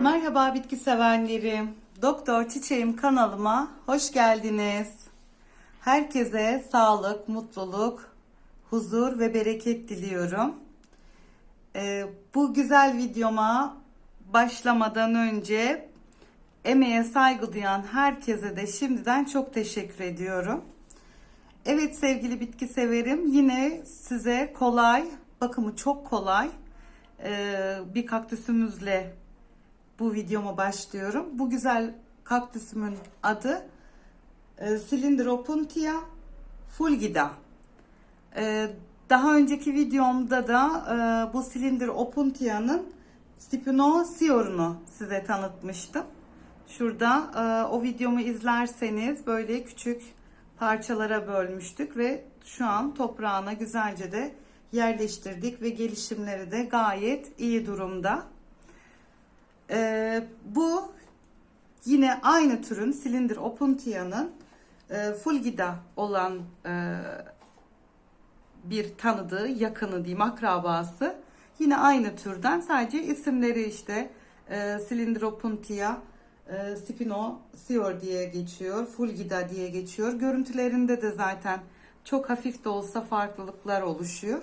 Merhaba bitki sevenlerim. Doktor Çiçeğim kanalıma hoş geldiniz. Herkese sağlık, mutluluk, huzur ve bereket diliyorum. Ee, bu güzel videoma başlamadan önce emeğe saygı duyan herkese de şimdiden çok teşekkür ediyorum. Evet sevgili bitki severim yine size kolay, bakımı çok kolay bir kaktüsümüzle bu videoma başlıyorum. Bu güzel kaktüsümün adı Cylindropuntia fulgida. Daha önceki videomda da bu Cylindropuntia'nın Spinosior'unu size tanıtmıştım. Şurada e, o videomu izlerseniz böyle küçük parçalara bölmüştük ve şu an toprağına güzelce de yerleştirdik ve gelişimleri de gayet iyi durumda. Ee, bu yine aynı türün silindir opuntia'nın e, fulgida olan e, bir tanıdığı, yakını diyeyim akrabası. Yine aynı türden sadece isimleri işte e, silindir e, spinosior diye geçiyor, fulgida diye geçiyor. Görüntülerinde de zaten çok hafif de olsa farklılıklar oluşuyor.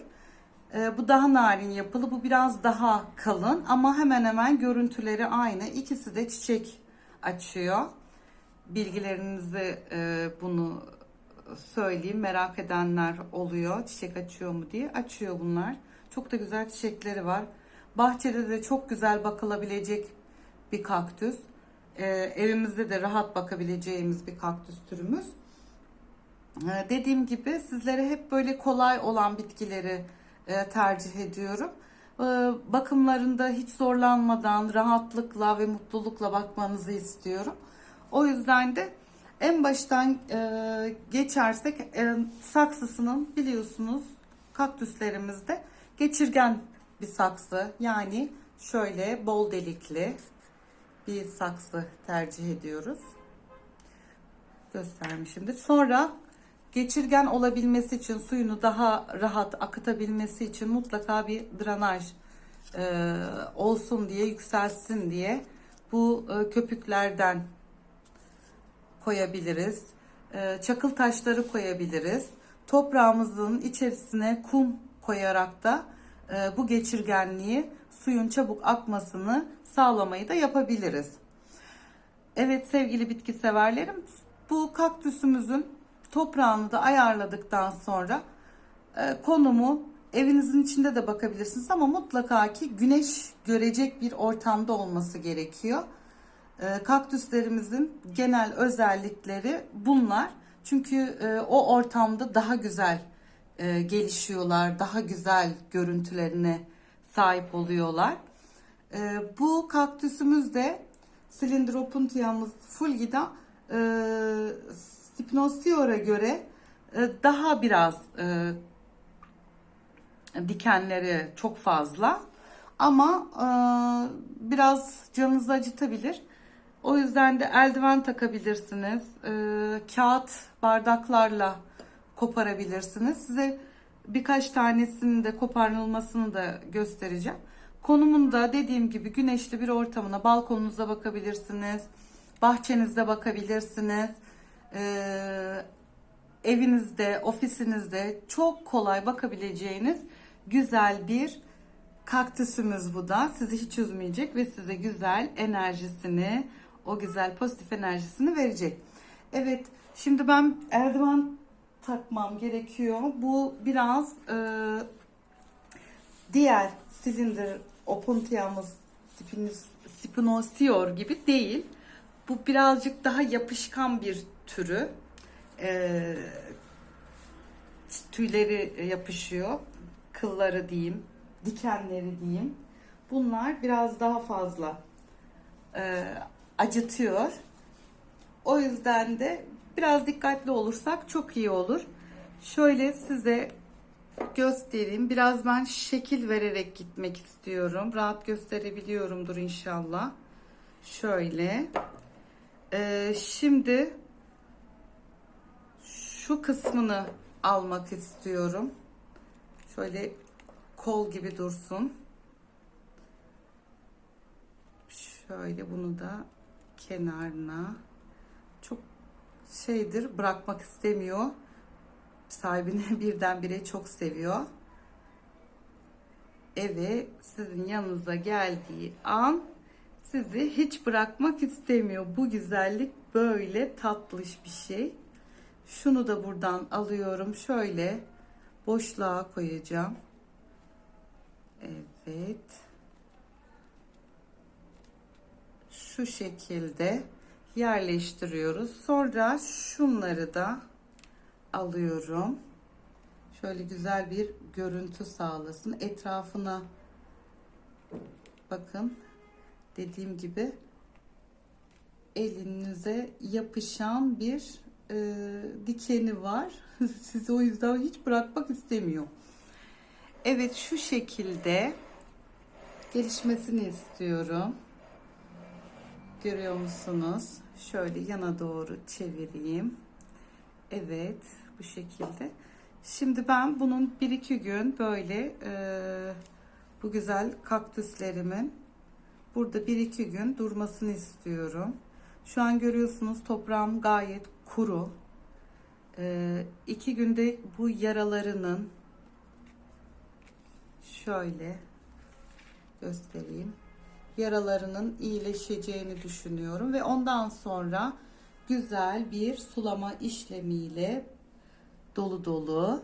Ee, bu daha narin yapılı, bu biraz daha kalın ama hemen hemen görüntüleri aynı. İkisi de çiçek açıyor. Bilgilerinizi e, bunu söyleyeyim. Merak edenler oluyor. Çiçek açıyor mu diye. Açıyor bunlar. Çok da güzel çiçekleri var. Bahçede de çok güzel bakılabilecek bir kaktüs. Ee, evimizde de rahat bakabileceğimiz bir kaktüs türümüz. Ee, dediğim gibi sizlere hep böyle kolay olan bitkileri e, tercih ediyorum. E, bakımlarında hiç zorlanmadan rahatlıkla ve mutlulukla bakmanızı istiyorum. O yüzden de en baştan e, geçersek saksısının biliyorsunuz kaktüslerimizde geçirgen bir saksı yani şöyle bol delikli bir saksı tercih ediyoruz. Göstermişimdir. Sonra geçirgen olabilmesi için suyunu daha rahat akıtabilmesi için mutlaka bir drenaj e, olsun diye yükselsin diye bu e, köpüklerden koyabiliriz. E, çakıl taşları koyabiliriz. Toprağımızın içerisine kum koyarak da e, bu geçirgenliği suyun çabuk akmasını sağlamayı da yapabiliriz. Evet sevgili bitki severlerim bu kaktüsümüzün toprağını da ayarladıktan sonra e, konumu evinizin içinde de bakabilirsiniz ama mutlaka ki güneş görecek bir ortamda olması gerekiyor. E, kaktüslerimizin genel özellikleri bunlar. Çünkü e, o ortamda daha güzel e, gelişiyorlar, daha güzel görüntülerine sahip oluyorlar. E, bu kaktüsümüz de Cylindropuntia'mız fulgida e, Spinosior'a göre e, daha biraz e, dikenleri çok fazla ama e, biraz canınızı acıtabilir. O yüzden de eldiven takabilirsiniz. E, kağıt bardaklarla koparabilirsiniz. Size birkaç tanesinin de koparılmasını da göstereceğim. Konumunda dediğim gibi güneşli bir ortamına balkonunuza bakabilirsiniz. Bahçenizde bakabilirsiniz e, evinizde, ofisinizde çok kolay bakabileceğiniz güzel bir kaktüsümüz bu da. Sizi hiç üzmeyecek ve size güzel enerjisini, o güzel pozitif enerjisini verecek. Evet, şimdi ben eldiven takmam gerekiyor. Bu biraz e, diğer silindir opuntiamız Spinosior gibi değil. Bu birazcık daha yapışkan bir türü. E, tüyleri yapışıyor. Kılları diyeyim, dikenleri diyeyim. Bunlar biraz daha fazla e, acıtıyor. O yüzden de biraz dikkatli olursak çok iyi olur. Şöyle size göstereyim. Biraz ben şekil vererek gitmek istiyorum. Rahat gösterebiliyorumdur inşallah. Şöyle. Ee, şimdi şu kısmını almak istiyorum. Şöyle kol gibi dursun. Şöyle bunu da kenarına şeydir bırakmak istemiyor. Sahibini birdenbire çok seviyor. Eve sizin yanınıza geldiği an sizi hiç bırakmak istemiyor. Bu güzellik böyle tatlış bir şey. Şunu da buradan alıyorum. Şöyle boşluğa koyacağım. Evet. Şu şekilde yerleştiriyoruz. Sonra şunları da alıyorum. Şöyle güzel bir görüntü sağlasın. Etrafına bakın dediğim gibi elinize yapışan bir e, dikeni var. Sizi o yüzden hiç bırakmak istemiyor. Evet şu şekilde gelişmesini istiyorum. Görüyor musunuz? Şöyle yana doğru çevireyim. Evet bu şekilde. Şimdi ben bunun bir iki gün böyle e, bu güzel kaktüslerimin burada bir iki gün durmasını istiyorum. Şu an görüyorsunuz toprağım gayet kuru. E, iki günde bu yaralarının şöyle göstereyim yaralarının iyileşeceğini düşünüyorum ve ondan sonra güzel bir sulama işlemiyle dolu dolu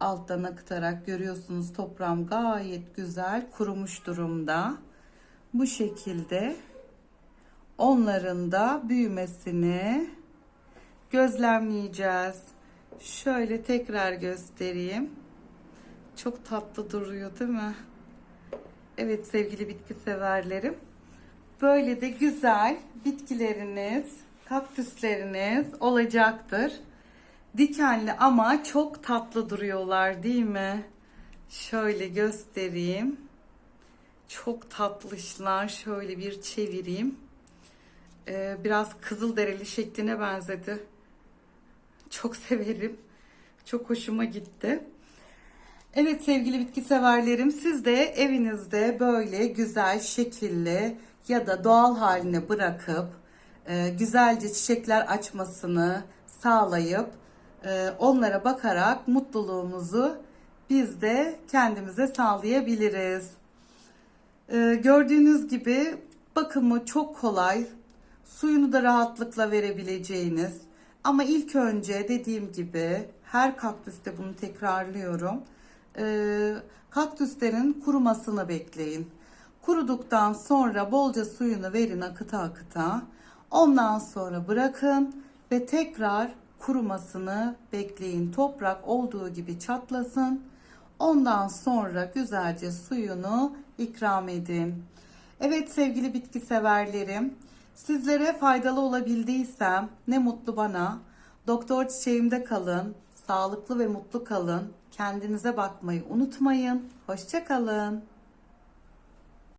alttan akıtarak görüyorsunuz toprağım gayet güzel kurumuş durumda. Bu şekilde onların da büyümesini gözlemleyeceğiz. Şöyle tekrar göstereyim. Çok tatlı duruyor değil mi? Evet sevgili bitki severlerim. Böyle de güzel bitkileriniz, kaktüsleriniz olacaktır. Dikenli ama çok tatlı duruyorlar değil mi? Şöyle göstereyim. Çok tatlışlar. Şöyle bir çevireyim. Ee, biraz kızılderili şekline benzedi. Çok severim. Çok hoşuma gitti. Evet sevgili bitki severlerim siz de evinizde böyle güzel şekilli ya da doğal haline bırakıp e, güzelce çiçekler açmasını sağlayıp e, onlara bakarak mutluluğumuzu biz de kendimize sağlayabiliriz. E, gördüğünüz gibi bakımı çok kolay, suyunu da rahatlıkla verebileceğiniz ama ilk önce dediğim gibi her kaktüste bunu tekrarlıyorum e, kaktüslerin kurumasını bekleyin. Kuruduktan sonra bolca suyunu verin akıta akıta. Ondan sonra bırakın ve tekrar kurumasını bekleyin. Toprak olduğu gibi çatlasın. Ondan sonra güzelce suyunu ikram edin. Evet sevgili bitki severlerim, sizlere faydalı olabildiysem ne mutlu bana. Doktor çiçeğimde kalın, sağlıklı ve mutlu kalın. Kendinize bakmayı unutmayın. Hoşçakalın.